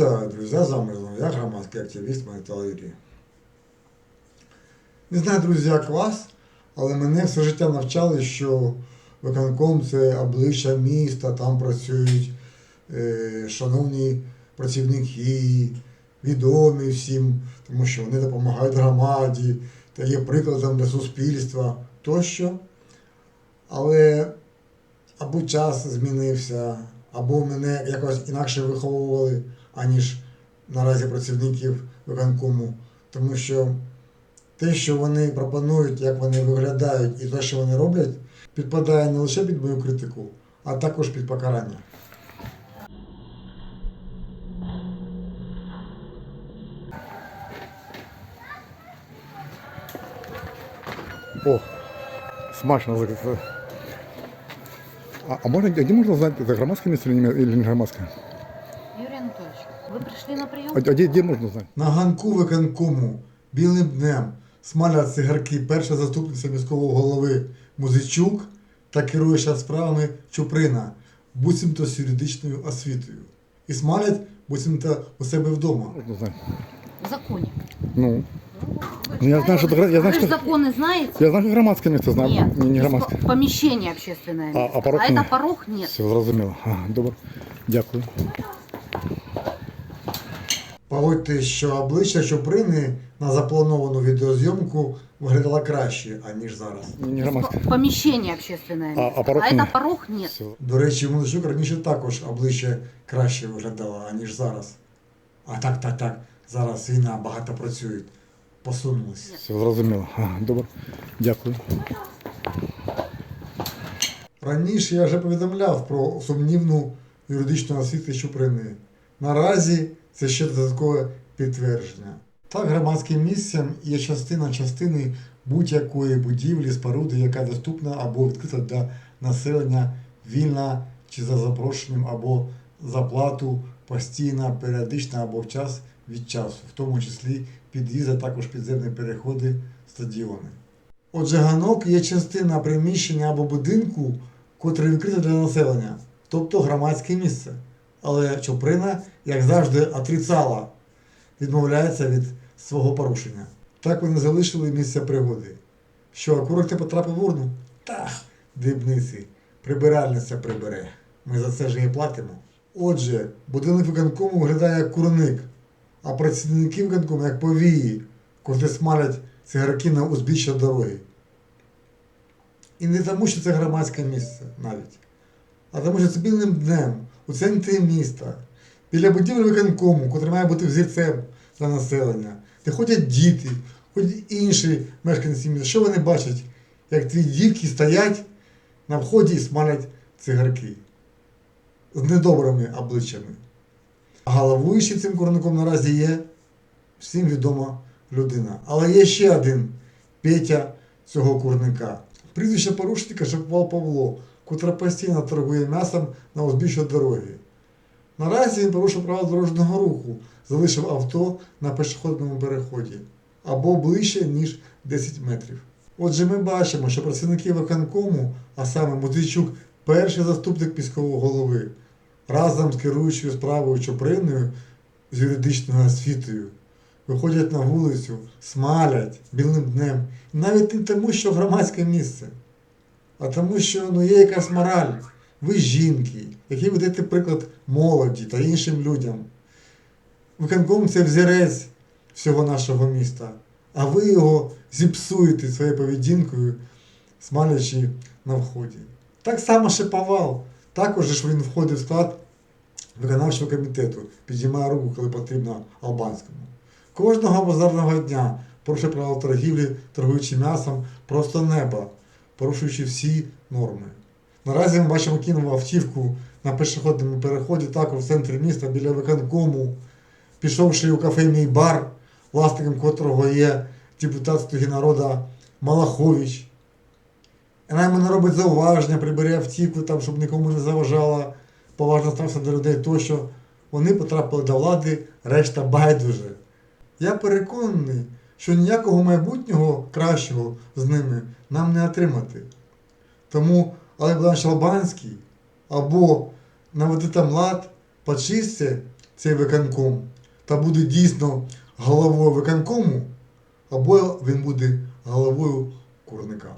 Вітаю, друзі, з я громадський активіст Манітала Не знаю, друзі, як вас, але мене все життя навчали, що виконком це обличчя міста, там працюють е, шановні працівники, відомі всім, тому що вони допомагають громаді та є прикладом для суспільства тощо. Але або час змінився, або мене якось інакше виховували, аніж наразі працівників виконкому. Тому що те, що вони пропонують, як вони виглядають, і те, що вони роблять, підпадає не лише під мою критику, а також під покарання. О, смачно закрыто. А, а можно, где можно узнать, это громадское место или не, или не громадское? Юрий Анатольевич, вы пришли на прием? А, а где, где можно узнать? На ганку виконкому білим днем смалять цигарки перша заступниця міського голови Музичук та керуюча справами Чуприна, буцімто з юридичною освітою. І смалять буцімто у себе вдома. Можно узнать. В законе. Ну, Вы Ну, я знаю, что это гра- я знаю, Вы же что- законы знаете? я знаю, что громадское место знаю, Нет. не, не Есть громадское. по- Помещение общественное. А- место. а порог это нет? порог нет. Все, зрозуміло. Ага, добре. Дякую. Погодьте, що обличчя Чуприни на заплановану відеозйомку виглядало краще, аніж зараз. Не, не Есть громадское. по- А- а порог это порог нет. До речі, Музичук раніше також обличчя краще виглядало, аніж зараз. А так, так, так. Зараз війна багато працюють. Посунулися. Все, зрозуміло. Добре. Дякую. Раніше я вже повідомляв про сумнівну юридичну освіту Чуприни. Наразі це ще додаткове підтвердження. Так, громадським місцем є частина частини будь-якої будівлі, споруди, яка доступна або відкрита для населення вільна чи за запрошенням, або за плату постійна, періодична або в час від часу, в тому числі під'їзди, також підземні переходи, стадіони. Отже, ганок є частина приміщення або будинку, котре відкрите для населення, тобто громадське місце. Але Чуприна, як завжди, отрицала, відмовляється від свого порушення. Так вони залишили місце пригоди. Що, акурат не потрапив в урну? Та, дрібниці, прибиральниця прибере. Ми за це ж і платимо. Отже, будинок виконкому виглядає як курник, а працівники виконкому як повії, котрі смалять цигарки на узбіччя дороги. І не тому, що це громадське місце навіть, а що це білим днем у центрі міста, біля будівлі виконкому, котре має бути взірцем для населення, де ходять діти, ходять інші мешканці міста. Що вони бачать, як твої дітки стоять на вході і смалять цигарки з недобрими обличчями. А головуючий цим курником наразі є всім відома людина. Але є ще один Петя цього курника. Прізвище порушника Шаповал Павло, котре постійно торгує м'ясом на узбіччя дороги. Наразі він порушив правила дорожнього руху, залишив авто на пішохідному переході або ближче, ніж 10 метрів. Отже, ми бачимо, що працівники виконкому, а саме Музичук, перший заступник міського голови, разом з керуючою справою Чуприною з юридичною освітою, виходять на вулицю, смалять білим днем. Навіть не тому, що громадське місце, а тому, що ну, є якась мораль. Ви жінки, які ведете приклад молоді та іншим людям. Виконком це взірець всього нашого міста, а ви його зіпсуєте своєю поведінкою, смалячи на вході. Так само Шиповал. Також ж він входить в склад виконавчого комітету, підіймає руку, коли потрібно албанському. Кожного базарного дня порушує правила торгівлі, торгуючи м'ясом, просто неба, порушуючи всі норми. Наразі ми бачимо кінову автівку на пішохідному переході, також в центрі міста біля виконкому, пішовши у кафе мій бар, власником котрого є депутат «Слуги народу Малахович. І нам не робить зауваження, прибере автівку, там, щоб нікому не заважала, поважно стався до людей тощо. Вони потрапили до влади, решта байдуже. Я переконаний, що ніякого майбутнього кращого з ними нам не отримати. Тому Олег Богданович Албанський або там лад, почистя цей виконком та буде дійсно головою виконкому, або він буде головою курника.